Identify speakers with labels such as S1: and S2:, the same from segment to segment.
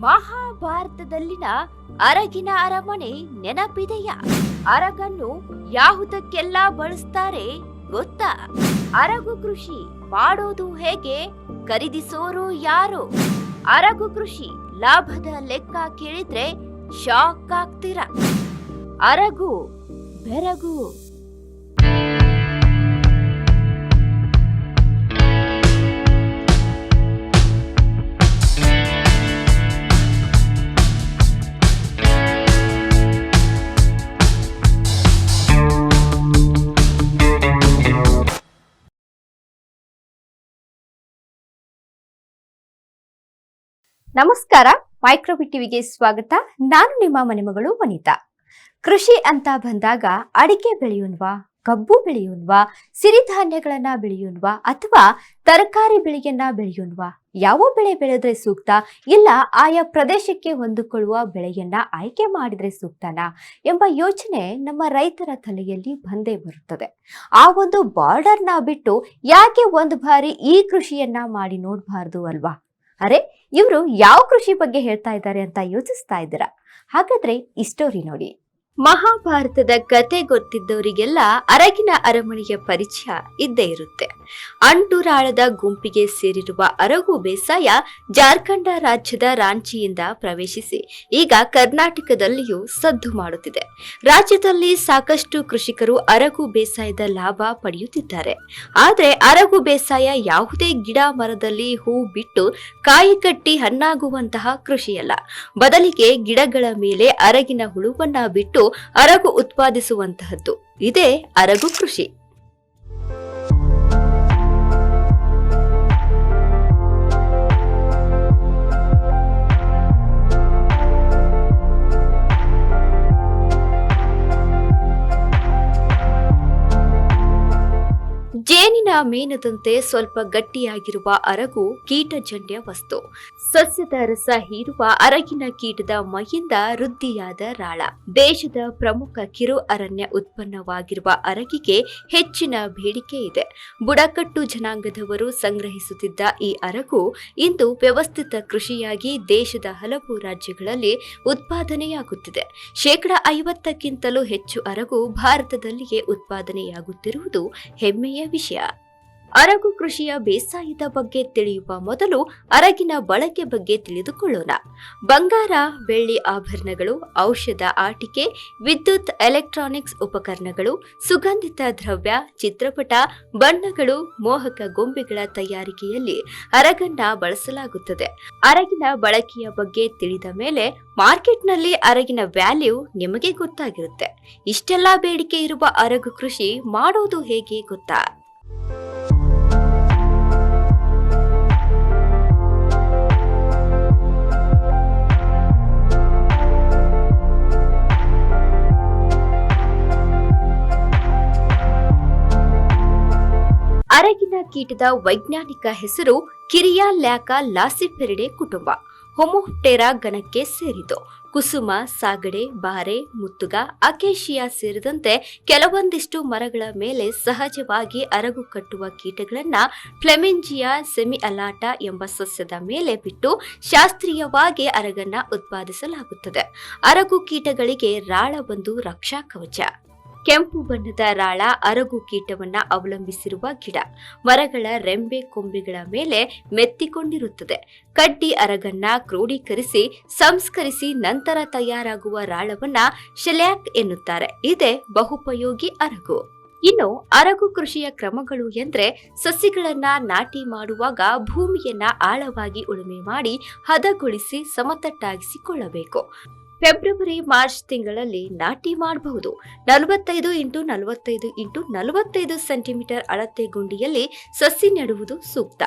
S1: ಮಹಾಭಾರತದಲ್ಲಿನ ಅರಗಿನ ಅರಮನೆ ನೆನಪಿದೆಯಾ? ಅರಗನ್ನು ಯಾವುದಕ್ಕೆಲ್ಲ ಬಳಸ್ತಾರೆ ಗೊತ್ತಾ? ಅರಗು ಕೃಷಿ ಮಾಡೋದು ಹೇಗೆ? ಖರೀದಿಸೋರು ಯಾರು? ಅರಗು ಕೃಷಿ ಲಾಭದ ಲೆಕ್ಕ ಕೇಳಿದ್ರೆ ಶಾಕ್ ಆಗ್ತೀರಾ? ಅರಗು ಬೆರಗು. ನಮಸ್ಕಾರ. ಮೈಕ್ರೋಬಿ ಟಿವಿಗೆ ಸ್ವಾಗತ. ನಾನು ನಿಮ್ಮ ಮನೆಮಗಳು ವನಿತಾ. ಕೃಷಿ ಅಂತ ಬಂದಾಗ ಅಡಿಕೆ ಬೆಳೆಯೋನ್ವಾ, ಕಬ್ಬು ಬೆಳೆಯೋನ್ವಾ ಸಿರಿಧಾನ್ಯಗಳನ್ನ ಬೆಳೆಯೋನ್ವಾ ಅಥವಾ ತರಕಾರಿ ಬೆಳೆಯನ್ನ ಬೆಳೆಯೋನ್ವಾ? ಯಾವ ಬೆಳೆ ಬೆಳೆದ್ರೆ ಸೂಕ್ತ? ಇಲ್ಲ, ಆಯಾ ಪ್ರದೇಶಕ್ಕೆ ಹೊಂದಿಕೊಳ್ಳುವ ಬೆಳೆಯನ್ನ ಆಯ್ಕೆ ಮಾಡಿದ್ರೆ ಸೂಕ್ತನಾ ಎಂಬ ಯೋಚನೆ ನಮ್ಮ ರೈತರ ತಲೆಯಲ್ಲಿ ಬಂದೇ ಬರುತ್ತದೆ. ಆ ಒಂದು ಬಾರ್ಡರ್ನ ಬಿಟ್ಟು ಯಾಕೆ ಒಂದು ಬಾರಿ ಈ ಕೃಷಿಯನ್ನ ಮಾಡಿ ನೋಡಬಾರ್ದು ಅಲ್ವಾ? ಅರೆ ಇವರು ಯಾವ ಕೃಷಿ ಬಗ್ಗೆ ಹೇಳ್ತಾ ಇದ್ದಾರೆ ಅಂತ ಯೋಚಿಸ್ತಾ ಇದ್ದೀರಾ? ಹಾಗಾದ್ರೆ ಈ ಸ್ಟೋರಿ ನೋಡಿ. ಮಹಾಭಾರತದ ಕತೆ ಗೊತ್ತಿದ್ದವರಿಗೆಲ್ಲ ಅರಗಿನ ಅರಮನೆಯ ಪರಿಚಯ ಇದ್ದೇ ಇರುತ್ತೆ. ಅಂಟುರಾಳದ ಗುಂಪಿಗೆ ಸೇರಿರುವ ಅರಗು ಬೇಸಾಯ ಜಾರ್ಖಂಡ ರಾಜ್ಯದ ರಾಂಚಿಯಿಂದ ಪ್ರವೇಶಿಸಿ ಈಗ ಕರ್ನಾಟಕದಲ್ಲಿಯೂ ಸದ್ದು ಮಾಡುತ್ತಿದೆ. ರಾಜ್ಯದಲ್ಲಿ ಸಾಕಷ್ಟು ಕೃಷಿಕರು ಅರಗು ಬೇಸಾಯದ ಲಾಭ ಪಡೆಯುತ್ತಿದ್ದಾರೆ. ಆದರೆ ಅರಗು ಬೇಸಾಯ ಯಾವುದೇ ಗಿಡ ಮರದಲ್ಲಿ ಹೂ ಬಿಟ್ಟು ಕಾಯಿ ಕಟ್ಟಿ ಹಣ್ಣಾಗುವಂತಹ ಕೃಷಿಯಲ್ಲ. ಬದಲಿಗೆ ಗಿಡಗಳ ಮೇಲೆ ಅರಗಿನ ಹುಳುವನ್ನ ಬಿಟ್ಟು ಅರಗು ಉತ್ಪಾದಿಸುವಂತಹದ್ದು. ಇದೇ ಅರಗು ಕೃಷಿ. ಜೇನಿನ ಮೀನದಂತೆ ಸ್ವಲ್ಪ ಗಟ್ಟಿಯಾಗಿರುವ ಅರಗು ಕೀಟಜನ್ಯ ವಸ್ತು. ಸಸ್ಯದ ರಸ ಹೀರುವ ಅರಗಿನ ಕೀಟದ ಮೈಯಿಂದ ವೃದ್ಧಿಯಾದ ರಾಳ. ದೇಶದ ಪ್ರಮುಖ ಕಿರು ಅರಣ್ಯ ಉತ್ಪನ್ನವಾಗಿರುವ ಅರಗಿಗೆ ಹೆಚ್ಚಿನ ಬೇಡಿಕೆ ಇದೆ. ಬುಡಕಟ್ಟು ಜನಾಂಗದವರು ಸಂಗ್ರಹಿಸುತ್ತಿದ್ದ ಈ ಅರಗು ಇಂದು ವ್ಯವಸ್ಥಿತ ಕೃಷಿಯಾಗಿ ದೇಶದ ಹಲವು ರಾಜ್ಯಗಳಲ್ಲಿ ಉತ್ಪಾದನೆಯಾಗುತ್ತಿದೆ. ಶೇಕಡ ಐವತ್ತಕ್ಕಿಂತಲೂ ಹೆಚ್ಚು ಅರಗು ಭಾರತದಲ್ಲಿಯೇ ಉತ್ಪಾದನೆಯಾಗುತ್ತಿರುವುದು ಹೆಮ್ಮೆಯ ವಿಷಯ. ಅರಗು ಕೃಷಿಯ ಬೇಸಾಯದ ಬಗ್ಗೆ ತಿಳಿಯುವ ಮೊದಲು ಅರಗಿನ ಬಳಕೆ ಬಗ್ಗೆ ತಿಳಿದುಕೊಳ್ಳೋಣ. ಬಂಗಾರ, ಬೆಳ್ಳಿ ಆಭರಣಗಳು, ಔಷಧ ಆಟಿಕೆ, ವಿದ್ಯುತ್, ಎಲೆಕ್ಟ್ರಾನಿಕ್ಸ್ ಉಪಕರಣಗಳು, ಸುಗಂಧಿತ ದ್ರವ್ಯ, ಚಿತ್ರಪಟ, ಬಣ್ಣಗಳು, ಮೋಹಕ ಗೊಂಬೆಗಳ ತಯಾರಿಕೆಯಲ್ಲಿ ಅರಗನ್ನ ಬಳಸಲಾಗುತ್ತದೆ. ಅರಗಿನ ಬಳಕೆಯ ಬಗ್ಗೆ ತಿಳಿದ ಮೇಲೆ ಮಾರ್ಕೆಟ್ನಲ್ಲಿ ಅರಗಿನ ವ್ಯಾಲ್ಯೂ ನಿಮಗೆ ಗೊತ್ತಾಗಿರುತ್ತೆ. ಇಷ್ಟೆಲ್ಲಾ ಬೇಡಿಕೆ ಇರುವ ಅರಗು ಕೃಷಿ ಮಾಡೋದು ಹೇಗೆ ಗೊತ್ತಾ? ಅರಗಿನ ಕೀಟದ ವೈಜ್ಞಾನಿಕ ಹೆಸರು ಕಿರಿಯಾಲ್ಯಾಕ ಲಾಸಿಫೆರಿಡೆ ಕುಟುಂಬ. ಹೊಮೋಪ್ಟೆರಾ ಗಣಕ್ಕೆ ಸೇರಿತು ಕುಸುಮ, ಸಾಗಡೆ, ಬಾರೆ, ಮುತ್ತುಗ, ಅಕೇಶಿಯಾ ಸೇರಿದಂತೆ ಕೆಲವೊಂದಿಷ್ಟು ಮರಗಳ ಮೇಲೆ ಸಹಜವಾಗಿ ಅರಗು ಕಟ್ಟುವ ಕೀಟಗಳನ್ನ ಫ್ಲೆಮೆಂಜಿಯಾ ಸೆಮಿ ಅಲಾಟ ಎಂಬ ಸಸ್ಯದ ಮೇಲೆ ಬಿಟ್ಟು ಶಾಸ್ತ್ರೀಯವಾಗಿ ಅರಗನ್ನ ಉತ್ಪಾದಿಸಲಾಗುತ್ತದೆ. ಅರಗು ಕೀಟಗಳಿಗೆ ರಾಳ ಒಂದು ರಕ್ಷಾ ಕವಚ. ಕೆಂಪು ಬಣ್ಣದ ರಾಳ ಅರಗು ಕೀಟವನ್ನ ಅವಲಂಬಿಸಿರುವ ಗಿಡ. ಮರಗಳ ರೆಂಬೆ ಕೊಂಬೆಗಳ ಮೇಲೆ ಮೆತ್ತಿಕೊಂಡಿರುತ್ತದೆ. ಕಡ್ಡಿ ಅರಗನ್ನ ಕ್ರೋಢೀಕರಿಸಿ ಸಂಸ್ಕರಿಸಿ ನಂತರ ತಯಾರಾಗುವ ರಾಳವನ್ನ ಶೆಲ್ಯಾಕ್ ಎನ್ನುತ್ತಾರೆ. ಇದೇ ಬಹುಪಯೋಗಿ ಅರಗು. ಇನ್ನು ಅರಗು ಕೃಷಿಯ ಕ್ರಮಗಳು ಎಂದ್ರೆ ಸಸಿಗಳನ್ನ ನಾಟಿ ಮಾಡುವಾಗ ಭೂಮಿಯನ್ನ ಆಳವಾಗಿ ಉಳುಮೆ ಮಾಡಿ ಹದಗೊಳಿಸಿ ಸಮತಟ್ಟಾಗಿಸಿಕೊಳ್ಳಬೇಕು. ಫೆಬ್ರವರಿ, ಮಾರ್ಚ್ ತಿಂಗಳಲ್ಲಿ ನಾಟಿ ಮಾಡಬಹುದು. ನಲವತ್ತೈದು ಇಂಟು ನಲವತ್ತೈದು ಇಂಟು ನಲವತ್ತೈದು ಸೆಂಟಿಮೀಟರ್ ಅಳತೆ ಗುಂಡಿಯಲ್ಲಿ ಸಸಿ ನೆಡುವುದು ಸೂಕ್ತ.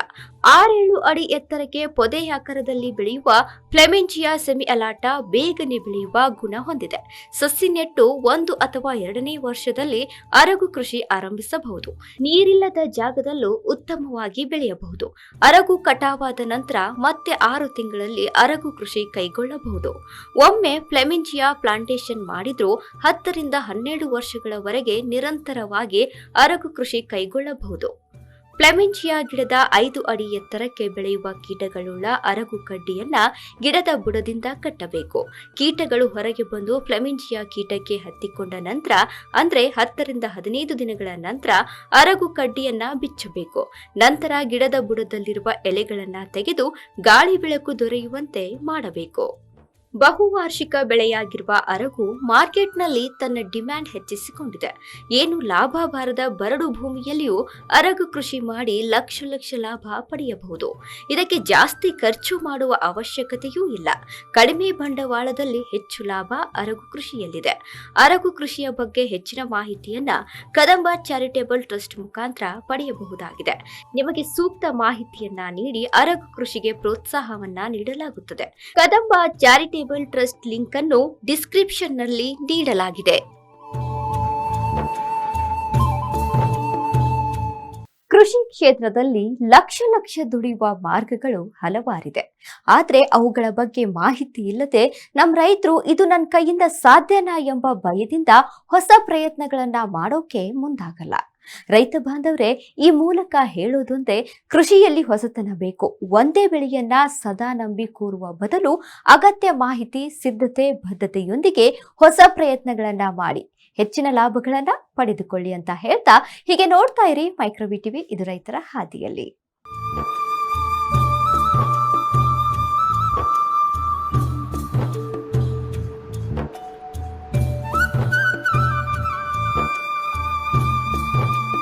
S1: ಆರೇಳು ಅಡಿ ಎತ್ತರಕ್ಕೆ ಪೊದೆಯಾಕಾರದಲ್ಲಿ ಬೆಳೆಯುವ ಫ್ಲೆಮೆಂಜಿಯಾ ಸೆಮಿ ಅಲಾಟ ಬೇಗನೆ ಬೆಳೆಯುವ ಗುಣ ಹೊಂದಿದೆ. ಸಸಿ ನೆಟ್ಟು ಒಂದು ಅಥವಾ ಎರಡನೇ ವರ್ಷದಲ್ಲಿ ಅರಗು ಕೃಷಿ ಆರಂಭಿಸಬಹುದು. ನೀರಿಲ್ಲದ ಜಾಗದಲ್ಲೂ ಉತ್ತಮವಾಗಿ ಬೆಳೆಯಬಹುದು. ಅರಗು ಕಟಾವಾದ ನಂತರ ಮತ್ತೆ ಆರು ತಿಂಗಳಲ್ಲಿ ಅರಗು ಕೃಷಿ ಕೈಗೊಳ್ಳಬಹುದು. ಒಮ್ಮೆ ಫ್ಲೆಮಿಂಜಿಯಾ ಪ್ಲಾಂಟೇಶನ್ ಮಾಡಿದ್ರೂ ಹತ್ತರಿಂದ ಹನ್ನೆರಡು ವರ್ಷಗಳವರೆಗೆ ನಿರಂತರವಾಗಿ ಅರಗು ಕೃಷಿ ಕೈಗೊಳ್ಳಬಹುದು. ಫ್ಲೆಮಿಂಜಿಯಾ ಗಿಡದ ಐದು ಅಡಿ ಎತ್ತರಕ್ಕೆ ಬೆಳೆಯುವ ಕೀಟಗಳುಳ್ಳ ಅರಗು ಕಡ್ಡಿಯನ್ನ ಗಿಡದ ಬುಡದಿಂದ ಕಟ್ಟಬೇಕು. ಕೀಟಗಳು ಹೊರಗೆ ಬಂದು ಫ್ಲೆಮಿಂಜಿಯಾ ಕೀಟಕ್ಕೆ ಹತ್ತಿಕೊಂಡ ನಂತರ, ಅಂದ್ರೆ ಹತ್ತರಿಂದ ಹದಿನೈದು ದಿನಗಳ ನಂತರ ಅರಗು ಕಡ್ಡಿಯನ್ನ ಬಿಚ್ಚಬೇಕು. ನಂತರ ಗಿಡದ ಬುಡದಲ್ಲಿರುವ ಎಲೆಗಳನ್ನ ತೆಗೆದು ಗಾಳಿ ಬೆಳಕು ದೊರೆಯುವಂತೆ ಮಾಡಬೇಕು. ಬಹುವಾರ್ಷಿಕ ಬೆಳೆಯಾಗಿರುವ ಅರಗು ಮಾರ್ಕೆಟ್ನಲ್ಲಿ ತನ್ನ ಡಿಮ್ಯಾಂಡ್ ಹೆಚ್ಚಿಸಿಕೊಂಡಿದೆ. ಏನು ಲಾಭ ಬಾರದ ಬರಡು ಭೂಮಿಯಲ್ಲಿಯೂ ಅರಗು ಕೃಷಿ ಮಾಡಿ ಲಕ್ಷ ಲಕ್ಷ ಲಾಭ ಪಡೆಯಬಹುದು. ಇದಕ್ಕೆ ಜಾಸ್ತಿ ಖರ್ಚು ಮಾಡುವ ಅವಶ್ಯಕತೆಯೂ ಇಲ್ಲ. ಕಡಿಮೆ ಬಂಡವಾಳದಲ್ಲಿ ಹೆಚ್ಚು ಲಾಭ ಅರಗು ಕೃಷಿಯಲ್ಲಿದೆ. ಅರಗು ಕೃಷಿಯ ಬಗ್ಗೆ ಹೆಚ್ಚಿನ ಮಾಹಿತಿಯನ್ನ ಕದಂಬ ಚಾರಿಟೇಬಲ್ ಟ್ರಸ್ಟ್ ಮುಖಾಂತರ ಪಡೆಯಬಹುದಾಗಿದೆ. ನಿಮಗೆ ಸೂಕ್ತ ಮಾಹಿತಿಯನ್ನ ನೀಡಿ ಅರಗು ಕೃಷಿಗೆ ಪ್ರೋತ್ಸಾಹವನ್ನ ನೀಡಲಾಗುತ್ತದೆ. ಕದಂಬ ಚಾರಿಟೇಬಲ್ ಟ್ರಸ್ಟ್ ಲಿಂಕ್ ಅನ್ನು ಡಿಸ್ಕ್ರಿಪ್ಷನ್ನಲ್ಲಿ ನೀಡಲಾಗಿದೆ. ಕೃಷಿ ಕ್ಷೇತ್ರದಲ್ಲಿ ಲಕ್ಷ ಲಕ್ಷ ದುಡಿಯುವ ಮಾರ್ಗಗಳು ಹಲವಾರಿದೆ. ಆದರೆ ಅವುಗಳ ಬಗ್ಗೆ ಮಾಹಿತಿ ಇಲ್ಲದೆ ನಮ್ಮ ರೈತರು ಇದು ನನ್ನ ಕೈಯಿಂದ ಸಾಧ್ಯನಾ ಎಂಬ ಭಯದಿಂದ ಹೊಸ ಪ್ರಯತ್ನಗಳನ್ನ ಮಾಡೋಕೆ ಮುಂದಾಗಲ್ಲ. ರೈತ ಬಾಂಧವರೇ, ಈ ಮೂಲಕ ಹೇಳೋದೊಂದೇ ಕೃಷಿಯಲ್ಲಿ ಹೊಸತನ ಬೇಕು. ಒಂದೇ ಬೆಳೆಯನ್ನ ಸದಾ ನಂಬಿ ಕೂರುವ ಬದಲು ಅಗತ್ಯ ಮಾಹಿತಿ, ಸಿದ್ಧತೆ, ಬದ್ಧತೆಯೊಂದಿಗೆ ಹೊಸ ಪ್ರಯತ್ನಗಳನ್ನ ಮಾಡಿ. ಹೆಚ್ಚಿನ ಲಾಭಗಳನ್ನ ಪಡೆದುಕೊಳ್ಳಿ ಅಂತ ಹೇಳ್ತಾ, ಹೀಗೆ ನೋಡ್ತಾ ಇರಿ ಮೈಕ್ರೋವಿ ಟಿವಿ, ಇದು ರೈತರ ಹಾದಿಯಲ್ಲಿ.